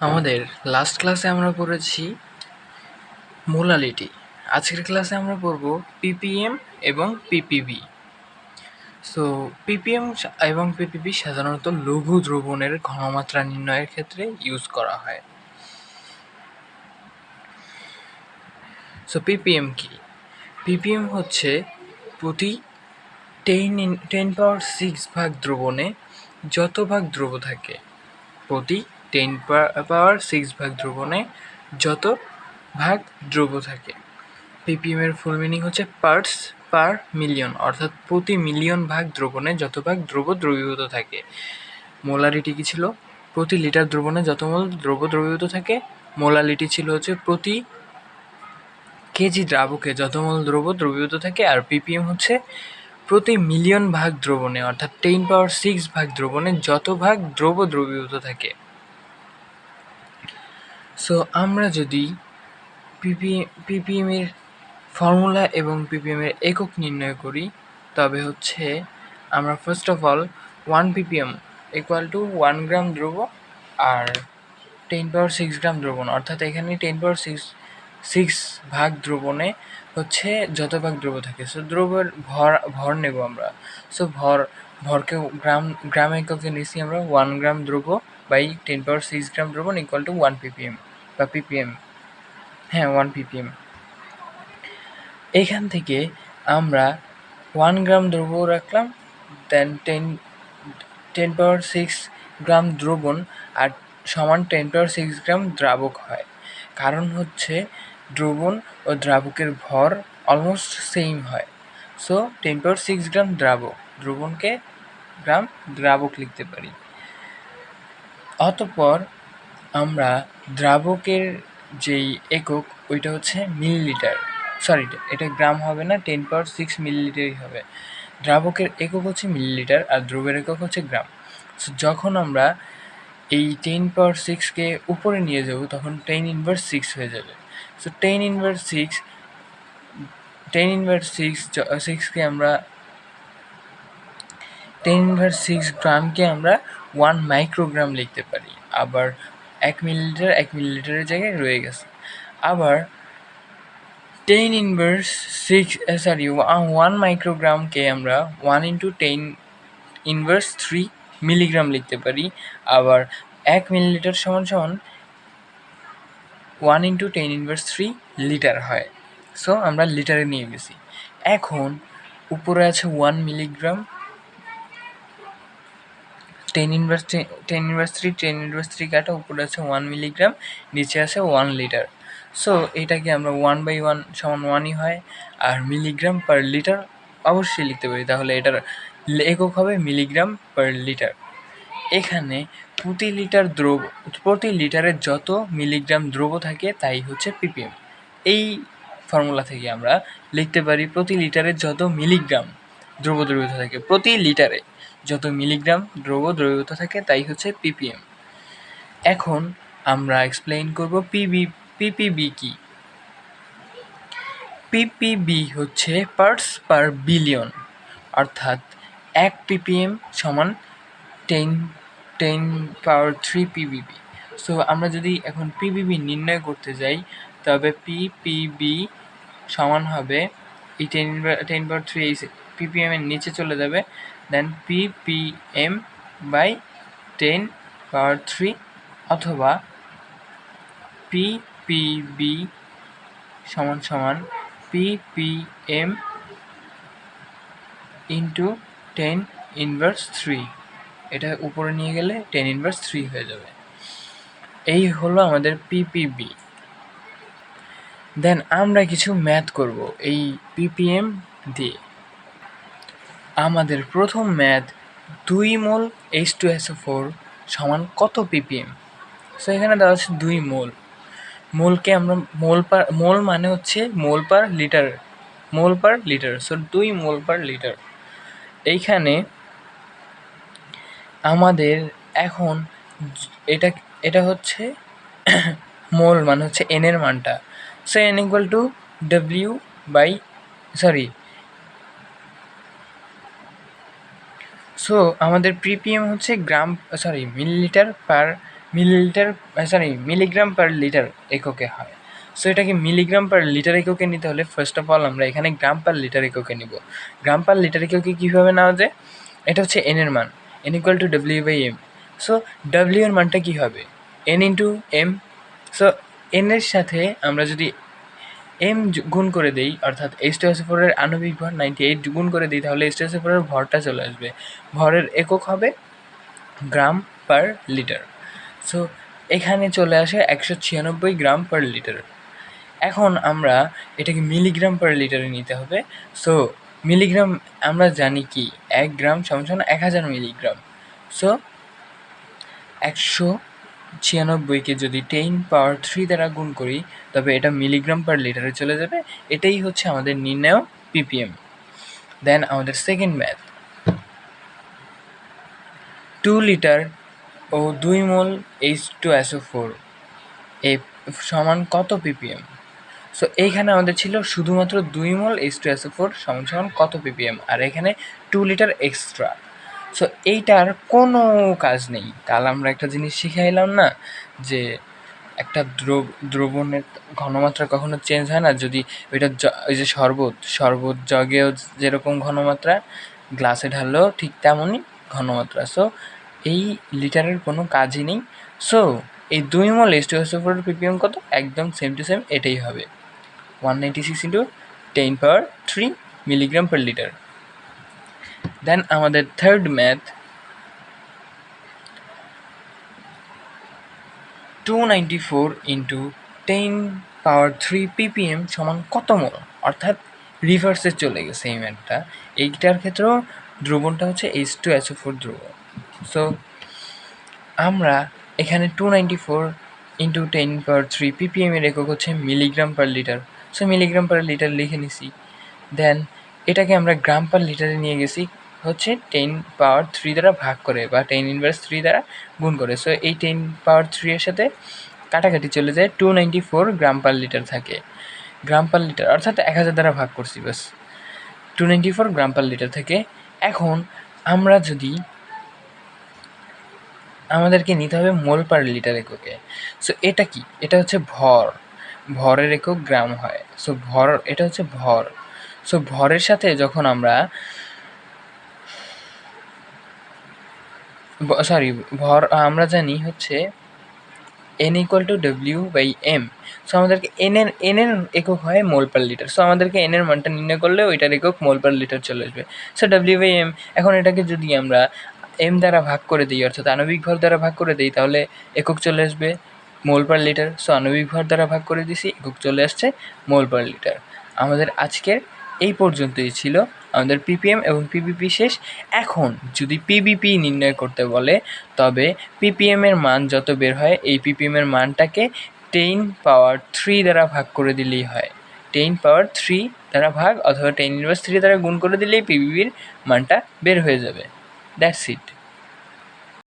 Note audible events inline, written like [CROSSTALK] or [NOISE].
আমাদের লাস্ট ক্লাসে আমরা পড়েছি মোলালিটি আজকের ক্লাসে আমরা পড়ব পিপিএম এবং পিপিবি সো পিপিএম এবং পিপিবি সাধারণত লঘু দ্রবণের ঘনমাত্রা নির্ণয়ের ক্ষেত্রে ইউজ করা হয়। সো পিপিএম কি? পিপিএম হচ্ছে প্রতি টেন টেন পাওয়ার সিক্স ভাগ দ্রবণে যত ভাগ দ্রব থাকে, প্রতি টেন পাওয়ার সিক্স ভাগ দ্রবণে যত ভাগ দ্রব থাকে। পিপিএম এর ফুল মিনিং হচ্ছে পার্টস পার মিলিয়ন অর্থাৎ প্রতি মিলিয়ন ভাগ দ্রবণে যত ভাগ দ্রব দ্রবীভূত থাকে। মোলারিটি কি ছিল? প্রতি লিটার দ্রবণে যত মোল দ্রব দ্রবীভূত থাকে। মোলালিটি ছিল হচ্ছে প্রতি কেজি দ্রাবকে যত মোল দ্রব দ্রবীভূত থাকে, আর পিপিএম হচ্ছে প্রতি মিলিয়ন ভাগ দ্রবণে অর্থাৎ টেন পাওয়ার সিক্স ভাগ দ্রবণে যত ভাগ দ্রব দ্রবীভূত থাকে। সো আমরা যদি পিপি পিপিএম এর ফর্মুলা এবং পিপিএম এর একক নির্ণয় করি, তবে হচ্ছে আমরা first of all one PPM equal to one gram দ্রব আর টেন পাওয়ার সিক্স গ্রাম দ্রবণ অর্থাৎ এখানে টেন পাওয়ার সিক্স সিক্স ভাগ দ্রবণে হচ্ছে যত ভাগ দ্রব থাকে। সো দ্রবের ভর ভর নেব আমরা। সো ভর, ভরকে গ্রাম গ্রাম এককে নিচ্ছি আমরা one gram দ্রব by ten power six gram দ্রবণ ইকুয়াল টু ওয়ান পিপিএম বা পিপিএম হ্যাঁ ওয়ান পিপিএম এখান থেকে আমরা ওয়ান গ্রাম দ্রব্য রাখলাম then ten ten power six gram দ্রবণ আর সমান টেন পাওয়ার সিক্স গ্রাম দ্রাবক হয়। কারণ হচ্ছে দ্রবণ ও দ্রাবকের ভর অলমোস্ট সেম হয়। So ten power six gram দ্রাবক, দ্রবণকে গ্রাম দ্রাবক লিখতে পারি। অতঃপর আমরা দ্রাবকের যেই একক, ওইটা হচ্ছে মিলিলিটার। সরি এটা গ্রাম হবে না টেন পাওয়ার সিক্স মিলিলিটারই হবে। দ্রাবকের একক হচ্ছে মিলিলিটার আর দ্রবের একক হচ্ছে গ্রাম। যখন আমরা এই টেন পাওয়ার সিক্সকে উপরে নিয়ে যাব, তখন টেন ইনভার্স সিক্স হয়ে যাবে। So ten inverse six ten inverse six সিক্সকে আমরা টেন ইনভার্স সিক্স গ্রামকে আমরা ওয়ান মাইক্রোগ্রাম লিখতে পারি। আবার এক মিলিলিটার, এক মিলিলিটারের জায়গায় রয়ে গেছে। আবার ten inverse six sorry one মাইক্রোগ্রামকে আমরা one into ten inverse three milligram লিখতে পারি। আবার এক মিলিলিটার সমান সমান one into ten inverse three litre হয়। সো আমরা লিটারে নিয়ে গেছি। এখন উপরে আছে one milligram ten inverse ten inverse three ten inverse three কাটা উপরে আছে ওয়ান মিলিগ্রাম নিচে আছে ওয়ান লিটার সো এটাকে আমরা ওয়ান বাই ওয়ান সমান ওয়ানই হয়, আর মিলিগ্রাম পার লিটার অবশ্যই লিখতে পারি, তাহলে এটার একক হবে মিলিগ্রাম পার লিটার এখানে প্রতি লিটার দ্রব, প্রতি লিটারে যত মিলিগ্রাম দ্রব থাকে, তাই হচ্ছে পিপিএম এই ফর্মুলা থেকে আমরা লিখতে পারি প্রতি লিটারে যত মিলিগ্রাম দ্রব দ্রবীভূত থাকে, প্রতি লিটারে যত মিলিগ্রাম দ্রব দ্রবীভূত থাকে, তাই হচ্ছে পিপিএম। এখন আমরা এক্সপ্লেইন করব পিবি, পিপিবি কি? পিপিবি হচ্ছে পার্টস পার বিলিয়ন অর্থাৎ এক পিপিএম সমান ten ten power three PPB. So আমরা যদি এখন পিবিবি নির্ণয় করতে যাই, তবে পিপিবি সমান হবে এই ten ten power three PPM এর নিচে চলে যাবে। Then PPM by ten power three অথবা পিপিবি সমান সমান PPM into ten inverse three এটা উপরে নিয়ে গেলে টেন ইনভার্স থ্রি হয়ে যাবে। এই হলো আমাদের পিপিবি দেন আমরা কিছু ম্যাথ করব এই পিপিএম দিয়ে। আমাদের প্রথম ম্যাথ দুই mole H two S four সমান কত পিপিএম সো এখানে দেওয়া আছে দুই মোল। মোলকে আমরা মোল পার, মোল মানে হচ্ছে mole per litre, mole per litre so দুই মোল পার লিটার। এইখানে আমাদের এখন এটা এটা হচ্ছে [COUGHS] মোল মানে হচ্ছে এনের মানটা। So N equal to W by sorry so আমাদের পিপিএম হচ্ছে gram sorry millilitre per millilitre sorry milligram per litre এককে হয়। সো এটাকে মিলিগ্রাম পার লিটার এককে নিতে হলে ফার্স্ট অফ অল আমরা এখানে গ্রাম পার লিটার এককে নিব। গ্রাম পার লিটার এককে কীভাবে নেওয়া যায়? এটা হচ্ছে এন এর মান N equal to W by M so W এর মানটা কী হবে? N into M so N এর সাথে আমরা যদি এম গুণ করে দেই, অর্থাৎ এইচ টু এস ফোরের আণবিক ভর নাইনটি এইট গুণ করে দিই, তাহলে এইচ টু এস ফোরের ভরটা চলে আসবে। ভরের একক হবে গ্রাম পার লিটার সো এখানে চলে আসে একশো ছিয়ানব্বই গ্রাম পার লিটার এখন আমরা এটাকে মিলিগ্রাম পার লিটারে নিতে হবে। সো মিলিগ্রাম আমরা জানি কি? এক গ্রাম সমান এক হাজার মিলিগ্রাম সো একশো ছিয়ানব্বইকে যদি টেন পাওয়ার থ্রি দ্বারা গুণ করি, তবে এটা মিলিগ্রাম পার লিটারে চলে যাবে। এটাই হচ্ছে আমাদের নির্ণয় পিপিএম দেন আমাদের সেকেন্ড ম্যাথ টু লিটার ও দুই mole H two SO four এ সমান কত পিপিএম সো এইখানে আমাদের ছিল শুধুমাত্র দুই mole H two SO four সমান সমান কত পিপিএম আর এখানে টু লিটার এক্সট্রা সো এইটার কোনো কাজ নেই। তাহলে আমরা একটা জিনিস শিখে এলাম না, যে একটা দ্রব, দ্রবণের ঘনমাত্রা কখনো চেঞ্জ হয় না। যদি ওইটা ওই যে শরবত শরবত জগেও যেরকম ঘনমাত্রা গ্লাসে ঢাললেও ঠিক তেমনই ঘনমাত্রা। সো এই লিটারের কোনো কাজই নেই। সো এই দুই mole S two S PPM কত? একদম সেম টু সেম এটাই হবে। One ninety six into ten power three milligram per litre then আমাদের third math two ninety four into ten power three PPM সমান কত মোল? অর্থাৎ রিভার্সে চলে গেছে এই ম্যাথটা এইটার ক্ষেত্রেও দ্রবণটা হচ্ছে এইচ টু এসও ফোর দ্রবণ সো আমরা এখানে two ninety four into ten power three PPM এর একক হচ্ছে milligram per litre so milligram per litre লিখে নিছি। দেন এটাকে আমরা গ্রাম পার লিটারে নিয়ে গেছি। হচ্ছে টেন পাওয়ার থ্রি দ্বারা ভাগ করে বা টেন ইনভার্স থ্রি দ্বারা গুণ করে। সো এই টেন পাওয়ার থ্রি এর সাথে কাটাকাটি চলে যায় two ninety four gram per litre থাকে। গ্রাম পার লিটার অর্থাৎ এক হাজার দ্বারা ভাগ করছি বাস two ninety four gram per litre থেকে। এখন আমরা যদি আমাদেরকে নিতে হবে মোল পার লিটার এককে। সো এটা কি? এটা হচ্ছে ভর। ভরের একক গ্রাম হয়। সো ভর, এটা হচ্ছে ভর। সো ভরের সাথে যখন আমরা সরি ভর আমরা জানি হচ্ছে N equal to W by M so আমাদেরকে এন এর এন এর একক হয় মোল পার লিটার সো আমাদেরকে এন এর মানটা নির্ণয় করলে ওইটার একক মোল পার লিটার চলে আসবে। সো ডব্লিউ বাই এম এখন এটাকে যদি আমরা এম দ্বারা ভাগ করে দিই, অর্থাৎ আণবিক ভর দ্বারা ভাগ করে দিই, তাহলে একক চলে আসবে মোল পার লিটার সো আণবিক ভর দ্বারা ভাগ করে দিছি, একক চলে আসছে মোল পার লিটার আমাদের আজকের এই পর্যন্তই ছিল। আমাদের পিপিএম এবং পিপিপি শেষ। এখন যদি পিবিপি নির্ণয় করতে বলে, তবে পিপিএম এর মান যত বের হয়, এই পিপিএম এর মানটাকে টেন পাওয়ার থ্রি দ্বারা ভাগ করে দিলেই হয়। টেন পাওয়ার থ্রি দ্বারা ভাগ অথবা টেন ইনভার্স থ্রি দ্বারা গুণ করে দিলেই পিবিবির মানটা বের হয়ে যাবে। That's it